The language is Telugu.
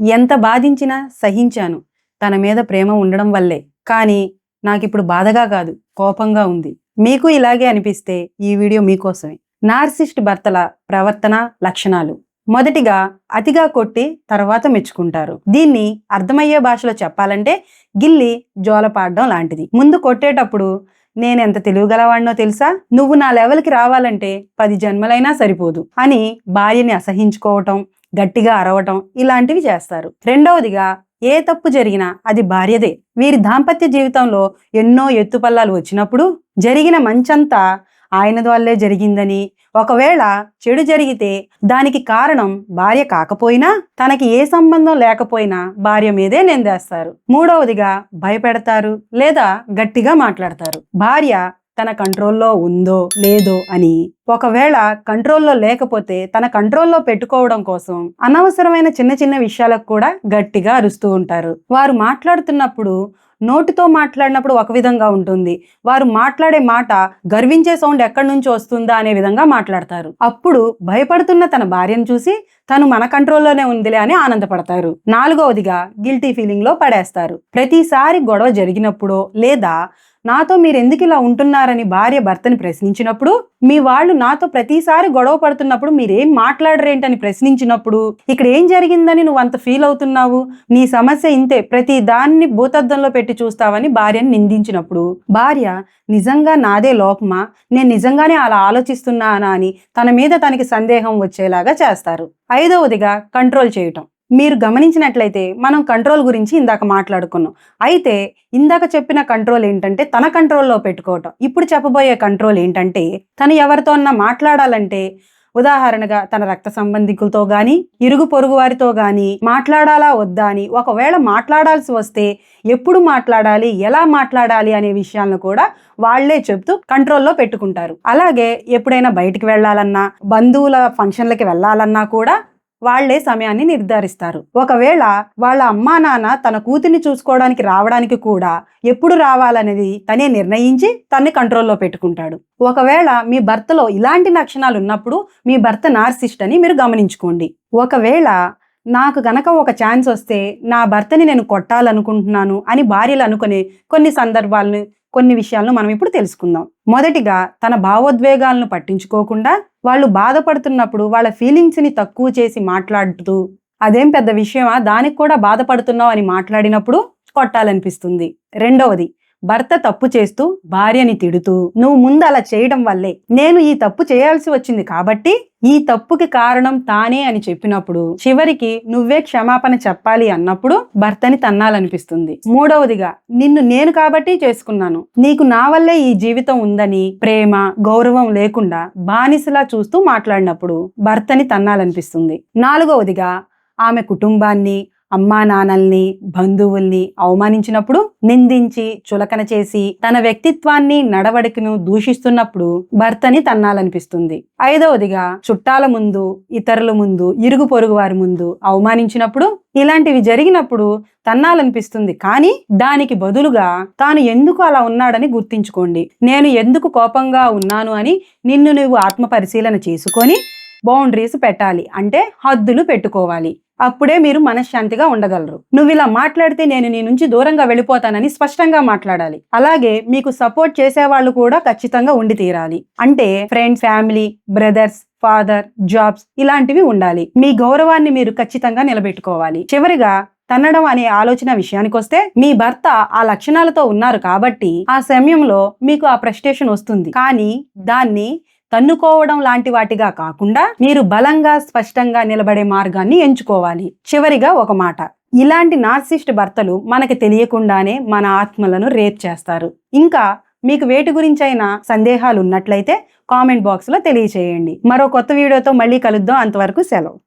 ఎంత బాధించినా సహించాను. తన మీద ప్రేమ ఉండడం వల్లే. కానీ నాకిప్పుడు బాధగా కాదు కోపంగా ఉంది. మీకు ఇలాగే అనిపిస్తే ఈ వీడియో మీకోసమే. నార్సిస్ట్ భర్తల ప్రవర్తన లక్షణాలు. మొదటిగా అతిగా కొట్టి తర్వాత మెచ్చుకుంటారు. దీన్ని అర్థమయ్యే భాషలో చెప్పాలంటే గిల్లి జోలపాడడం లాంటిది. ముందు కొట్టేటప్పుడు నేనెంత తెలివిగలవాడినో తెలుసా? నువ్వు నా లెవెల్కి రావాలంటే పది జన్మలైనా సరిపోదు అని భార్యని అసహించుకోవటం గట్టిగా అరవటం ఇలాంటివి చేస్తారు. రెండవదిగా ఏ తప్పు జరిగినా అది భార్యదే. వీరి దాంపత్య జీవితంలో ఎన్నో ఎత్తుపల్లాలు వచ్చినప్పుడు జరిగిన మంచంతా ఆయన వల్లే జరిగిందని ఒకవేళ చెడు జరిగితే దానికి కారణం భార్య కాకపోయినా తనకి ఏ సంబంధం లేకపోయినా భార్య మీదే నిందేస్తారు. మూడవదిగా భయపెడతారు లేదా గట్టిగా మాట్లాడతారు. భార్య తన కంట్రోల్లో ఉందో లేదో అని. ఒకవేళ కంట్రోల్లో లేకపోతే తన కంట్రోల్లో పెట్టుకోవడం కోసం అనవసరమైన చిన్న చిన్న విషయాలకు కూడా గట్టిగా అరుస్తూ ఉంటారు. వారు మాట్లాడుతున్నప్పుడు నోటితో మాట్లాడినప్పుడు ఒక విధంగా ఉంటుంది. వారు మాట్లాడే మాట గర్వించే సౌండ్ ఎక్కడి నుంచి వస్తుందా అనే విధంగా మాట్లాడతారు. అప్పుడు భయపడుతున్న తన భార్యను చూసి తను మన కంట్రోల్లోనే ఉందిలే అని ఆనందపడతారు. నాలుగవదిగా గిల్టీ ఫీలింగ్లో పడేస్తారు. ప్రతిసారి గొడవ జరిగినప్పుడో లేదా నాతో మీరు ఎందుకు ఇలా ఉంటున్నారని భార్య భర్తని ప్రశ్నించినప్పుడు మీ వాళ్ళు నాతో ప్రతిసారి గొడవ పడుతున్నప్పుడు మీరేం మాట్లాడరేంటని ప్రశ్నించినప్పుడు ఇక్కడ ఏం జరిగిందని నువ్వు అంత ఫీల్ అవుతున్నావు? నీ సమస్య ఇంతే ప్రతి దాన్ని భూతద్దంలో పెట్టి చూస్తావని భార్యని నిందించినప్పుడు భార్య నిజంగా నాదే లోపమా? నేను నిజంగానే అలా ఆలోచిస్తున్నానా? అని తన మీద తనకి సందేహం వచ్చేలాగా చేస్తారు. ఐదవదిగా కంట్రోల్ చేయటం. మీరు గమనించినట్లయితే మనం కంట్రోల్ గురించి ఇందాక మాట్లాడుకున్నాం. అయితే ఇందాక చెప్పిన కంట్రోల్ ఏంటంటే తన కంట్రోల్లో పెట్టుకోవటం. ఇప్పుడు చెప్పబోయే కంట్రోల్ ఏంటంటే తను ఎవరితో అన్నా మాట్లాడాలంటే ఉదాహరణగా తన రక్త సంబంధికులతో గాని ఇరుగు పొరుగు వారితో గాని మాట్లాడాలా వద్దా అని ఒకవేళ మాట్లాడాల్సి వస్తే ఎప్పుడు మాట్లాడాలి ఎలా మాట్లాడాలి అనే విషయాలను కూడా వాళ్ళే చెప్తూ కంట్రోల్లో పెట్టుకుంటారు. అలాగే ఎప్పుడైనా బయటికి వెళ్ళాలన్నా బంధువుల ఫంక్షన్లకి వెళ్ళాలన్నా కూడా వాళ్ళే సమయాన్ని నిర్ధారిస్తారు. ఒకవేళ వాళ్ళ అమ్మా నాన్న తన కూతుర్ని చూసుకోవడానికి రావడానికి కూడా ఎప్పుడు రావాలనేది తనే నిర్ణయించి తన్ని కంట్రోల్లో పెట్టుకుంటాడు. ఒకవేళ మీ భర్తలో ఇలాంటి లక్షణాలు ఉన్నప్పుడు మీ భర్త నార్సిస్ట్ అని మీరు గమనించుకోండి. ఒకవేళ నాకు గనక ఒక ఛాన్స్ వస్తే నా భర్తని నేను కొట్టాలనుకుంటున్నాను అని భార్యలు అనుకునే కొన్ని సందర్భాలను కొన్ని విషయాలను మనం ఇప్పుడు తెలుసుకుందాం. మొదటిగా తన భావోద్వేగాలను పట్టించుకోకుండా వాళ్ళు బాధపడుతున్నప్పుడు వాళ్ళ ఫీలింగ్స్ని తక్కువ చేసి మాట్లాడుతూ అదేం పెద్ద విషయమా? దానికి కూడా బాధపడుతున్నావు అని మాట్లాడినప్పుడు కొట్టాలనిపిస్తుంది. రెండవది భర్త తప్పు చేస్తూ భార్యని తిడుతూ నువ్వు ముందు అలా చేయడం వల్లే నేను ఈ తప్పు చేయాల్సి వచ్చింది కాబట్టి ఈ తప్పుకి కారణం తానే అని చెప్పినప్పుడు చివరికి నువ్వే క్షమాపణ చెప్పాలి అన్నప్పుడు భర్తని తన్నాలనిపిస్తుంది. మూడవదిగా నిన్ను నేను కాబట్టి చేసుకున్నాను. నీకు నా వల్లే ఈ జీవితం ఉందని ప్రేమ గౌరవం లేకుండా బానిసలా చూస్తూ మాట్లాడినప్పుడు భర్తని తన్నాలనిపిస్తుంది. నాలుగవదిగా ఆమె కుటుంబాన్ని అమ్మా నాన్నల్ని బంధువుల్ని అవమానించినప్పుడు నిందించి చులకన చేసి తన వ్యక్తిత్వాన్ని నడవడికను దూషిస్తున్నప్పుడు భర్తని తన్నాలనిపిస్తుంది. ఐదవదిగా చుట్టాల ముందు ఇతరుల ముందు ఇరుగు పొరుగు వారి ముందు అవమానించినప్పుడు ఇలాంటివి జరిగినప్పుడు తన్నాలనిపిస్తుంది. కానీ దానికి బదులుగా తాను ఎందుకు అలా ఉన్నాడని గుర్తించుకోండి. నేను ఎందుకు కోపంగా ఉన్నాను అని నిన్ను నువ్వు ఆత్మ పరిశీలన చేసుకొని బౌండరీస్ పెట్టాలి. అంటే హద్దులు పెట్టుకోవాలి. అప్పుడే మీరు మనశ్శాంతిగా ఉండగలరు. నువ్వు ఇలా మాట్లాడితే నేను నీ నుంచి దూరంగా వెళ్ళిపోతానని స్పష్టంగా మాట్లాడాలి. అలాగే మీకు సపోర్ట్ చేసేవాళ్ళు కూడా ఖచ్చితంగా ఉండి తీరాలి. అంటే friends family brothers father jobs ఇలాంటివి ఉండాలి. మీ గౌరవాన్ని మీరు ఖచ్చితంగా నిలబెట్టుకోవాలి. చివరిగా తన్నడం అనే ఆలోచన విషయానికి వస్తే మీ భర్త ఆ లక్షణాలతో ఉన్నారు కాబట్టి ఆ సమయంలో మీకు ఆ ప్రస్టేషన్ వస్తుంది. కానీ దాన్ని తన్నుకోవడం లాంటి వాటిగా కాకుండా మీరు బలంగా స్పష్టంగా నిలబడే మార్గాన్ని ఎంచుకోవాలి. చివరిగా ఒక మాట. ఇలాంటి నార్సిస్ట్ భర్తలు మనకి తెలియకుండానే మన ఆత్మలను రేప్ చేస్తారు. ఇంకా మీకు వేటి గురించైనా సందేహాలు ఉన్నట్లయితే కామెంట్ బాక్స్లో తెలియచేయండి. మరో కొత్త వీడియోతో మళ్ళీ కలుద్దాం. అంతవరకు సెలవు.